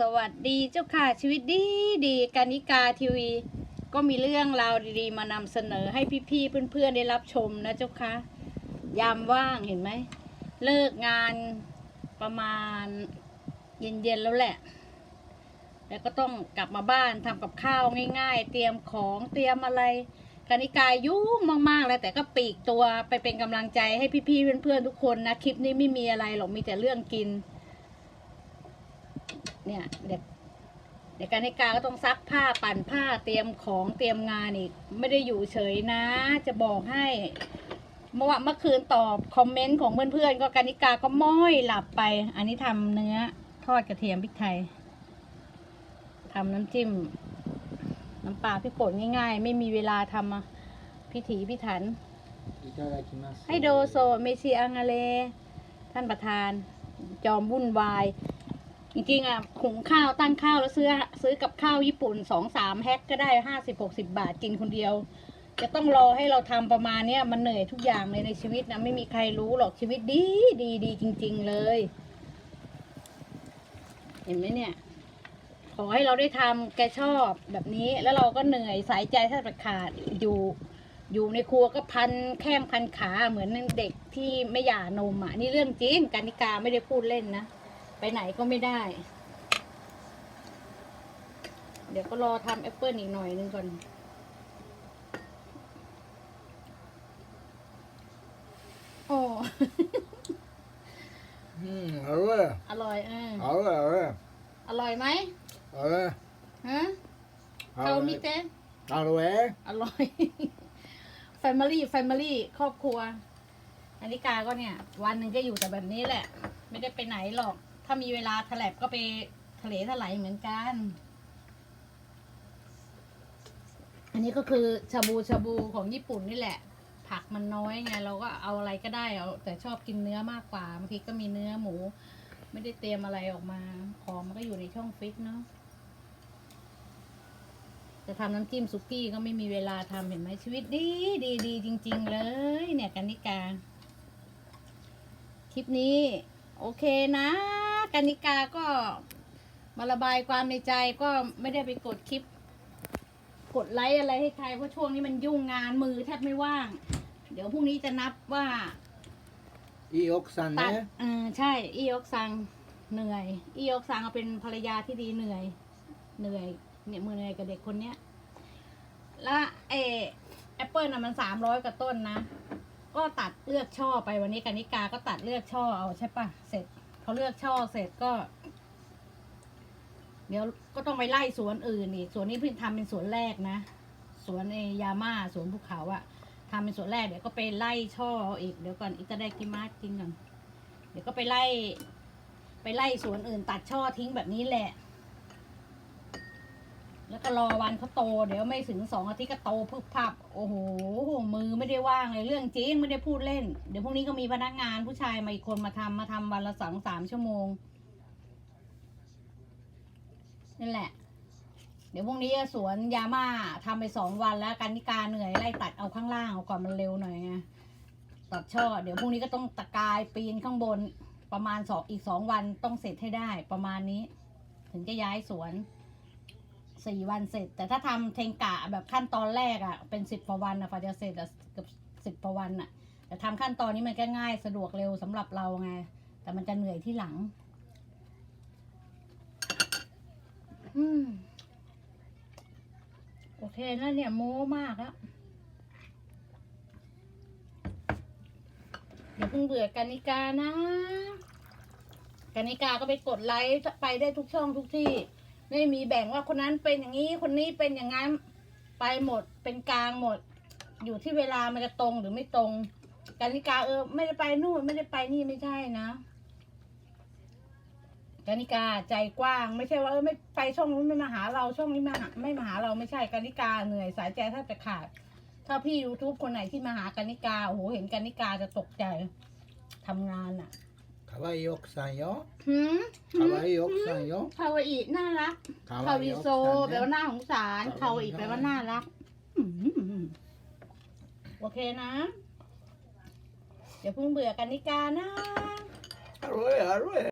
สวัสดีเจ้าค่ะชีวิตดีดีกานิกาทีวี ก็มีเรื่องราวดีๆ มานำเสนอให้พี่ๆเพื่อนๆได้รับชมนะเจ้าค่ะยามว่างเห็นไหมเลิกงานประมาณเย็นๆแล้วแหละ แล้วก็ต้องกลับมาบ้านทำกับข้าวง่าย ๆ เตรียมของเตรียมอะไรกานิกายุ่งมากๆแล้วแต่ก็ปีกตัวไปเป็นกำลังใจให้พี่ๆเพื่อนๆทุกคนนะคลิปนี้ไม่มีอะไรหรอกมีแต่เรื่องกิน เนี่ยเด็กในการให้การก็ต้องซักผ้าปั่นผ้าเตรียมของเตรียมงานอีก ไม่ได้อยู่เฉยนะ จะบอกให้เมื่อวันเมื่อคืนตอบคอมเมนต์ของเพื่อนๆก็การนิกาก็ม้อยหลับไป อันนี้ทำเนื้อทอดกระเทียมพริกไทยทำน้ำจิ้ม น้ำปลาพริกป่นง่าย ๆ ไม่มีเวลาทำพิถีพิถันให้โดโซเมซิอังเลท่านประธาน จอมวุ่นวาย จริงๆอะหุงข้าวตั้งข้าวแล้วซื้อซื้อกับข้าวญี่ปุ่นสองสามแฮ็กก็ได้ห้าสิบหกสิบาทกินคนเดียว จะต้องรอให้เราทำประมาณเนี้ยมันเหนื่อยทุกอย่างเลยในชีวิตนะไม่มีใครรู้หรอกชีวิตดีดีดีจริง ๆเลย เห็นไหมเนี่ย ขอให้เราได้ทำแกชอบแบบนี้แล้วเราก็เหนื่อยสายใจแทบจะขาดอยู่อยู่ในครัวก็พันแข้มพันขาเหมือนเด็กที่ไม่หย่านมอะนี่เรื่องจริงกานิกาไม่ได้พูดเล่นนะ ไปไหนก็ไม่ได้ เดี๋ยวก็รอทำแอปเปิลอีกหน่อยนึงก่อนโอ้ออร่อยอร่อยเอออร่อยอร่อยอร่อยไหมอร่อยฮะอเขามิเตะอร่อยอร่อยแฟมิลี่แฟมิลี่ครอบครัว อันนี้กาก็เนี่ย วันหนึ่งก็อยู่แต่แบบนี้แหละ ไม่ได้ไปไหนหรอก ถ้ามีเวลาแถลบก็ไปทะเลถลายเหมือนกัน อันนี้ก็คือชาบูชาบูของญี่ปุ่นนี่แหละ ผักมันน้อยไงเราก็เอาอะไรก็ได้เอาแต่ชอบกินเนื้อมากกว่าบางทีก็มีเนื้อหมู ไม่ได้เตรียมอะไรออกมาของมันก็อยู่ในช่องฟิตเนาะจะทำน้ำจิ้มซุกี้ก็ไม่มีเวลาทำเห็นไหมชีวิตดีดีดีจริง ๆ เลย เนี่ยกันนิกาคลิปนี้ โอเคนะ กานิกาก็มาระบายความในใจก็ไม่ได้ไปกดคลิป กดไลค์อะไรให้ใครเพราะช่วงนี้มันยุ่งงานมือแทบไม่ว่าง เดี๋ยวพรุ่งนี้จะนับว่าอีออกซังตัดนะอ่ใช่อีออกซังเหนื่อย อีออกซังเป็นภรรยาที่ดีเหนื่อย เหนื่อย เนี่ยมือเหนื่อยกับเด็กคนเนี้ยและเอแอปเปิลน่ะมันสามร้อยกว่าต้นนะ ก็ตัดเลือกช่อไปวันนี้กานิกาก็ตัดเลือกช่อเอาใช่ปะเสร็จ พอเลือกช่อเสร็จก็ เดี๋ยวก็ต้องไปไล่สวนอื่นอีกสวนนี้เพิ่งทำเป็นสวนแรกนะ สวนเอยาม่าสวนภูเขาอะทำเป็นสวนแรกเดี๋ยวก็ไปไล่ช่ออีกเดี๋ยวก่อนอิตาได้กินมากินก่อนเดี๋ยวก็ไปไล่ ไปไล่สวนอื่น ตัดช่อทิ้งแบบนี้แหละ แล้วก็รอวันเขาโต เดี๋ยวไม่ถึงสองอาทิตย์ก็โตพึบพับ โอ้โห มือไม่ได้ว่างเลยเรื่องจริงไม่ได้พูดเล่น เดี๋ยวพรุ่งนี้ก็มีพนักงานผู้ชายมาอีกคนมาทำมาทำวันละสองสามชั่วโมงนั่นแหละ เดี๋ยวพรุ่งนี้สวนยาม่าทำไปสองวันแล้วกันนิกาเหนื่อยไล่ตัดเอาข้างล่างเอาก่อนมันเร็วหน่อยไงตัดช่อ เดี๋ยวพรุ่งนี้ก็ต้องตะกายปีนข้างบนประมาณสองอีกสองวันต้องเสร็จให้ได้ประมาณนี้ ถึงจะย้ายสวน สี่วันเสร็จ แต่ถ้าทำเทงกะแบบขั้นตอนแรกอะ่ะเป็นสิบกว่าวันอะกว่าจะเสร็จอะเกับสิบกว่าวันอะ่ะแต่ทำขั้นตอนนี้มันก็ง่ายสะดวกเร็วสำหรับเราไง แต่มันจะเหนื่อยที่หลัง อืมโอเคนะเนี่ยโม้มากแล้วเดี๋ยวเพิ่งเบื่อกันนิกานะกันนิกาก็ไปกดไลค์ไปได้ทุกช่องทุกที่ ไม่มีแบ่งว่าคนนั้นเป็นอย่างนี้คนนี้เป็นอย่างนั้นไปหมดเป็นกลางหมด อยู่ที่เวลามันจะตรงหรือไม่ตรงกันนิกาเออ ไม่ได้ไปนู่นไม่ได้ไปนี่ไม่ใช่นะกันนิกาใจกว้างไม่ใช่ว่าเออไม่ไปช่องนู้นไม่มาหาเราช่องนี้มาหาไม่มาหาเราไม่ใช่กันนิกาเหนื่อยสายใจแทบจะขาด ถ้าพี่ยูทูบคนไหนที่มาหากันนิกาโอ้โหเห็นกันนิกาจะตกใจทำงานอะ かわいい奥さんよ หืม かわいい奥さんよ คาวาอิน่ารัก か คา わい วิ い โซ 奥 แปล さん ว่า ね น่าสงสารคาวาอิแปลว่าน่ารักอืมโอเคนะ เดี๋ยวเพิ่งเบื่อกันนิกานะ あるわあるわ